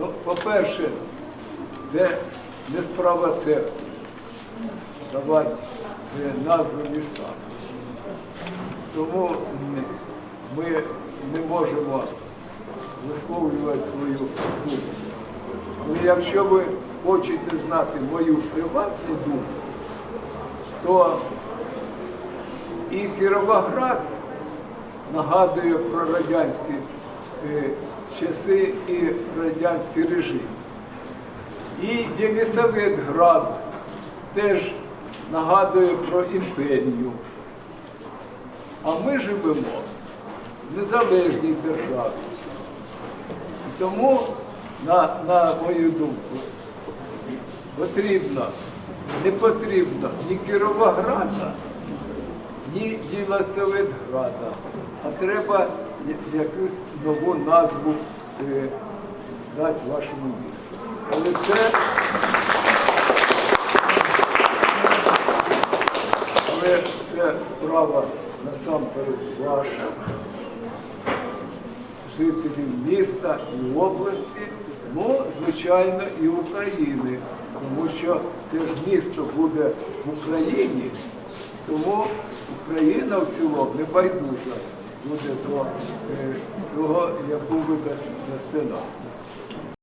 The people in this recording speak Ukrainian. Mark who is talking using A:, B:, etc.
A: Ну, по-перше, це не справа церкви давати е, назви містам. Тому ми не можемо висловлювати свою думку. Але якщо ви хочете знати мою приватну думку, то і Кіровоград нагадує про радянські часи і радянський режим. І Єлисаветград теж нагадує про імперію. А ми живемо в незалежній державі. Тому, на, на мою думку, потрібно, не потрібно ні Кіровограда, ні Єлисаветграда, а треба якусь нову назву е, дати вашому місту. Але це, але це справа насамперед ваша, жителів міста і області, ну, звичайно, і України, тому що це ж місто буде в Україні, тому Україна в цілому не байдужа буде е, того, яку ви на назву.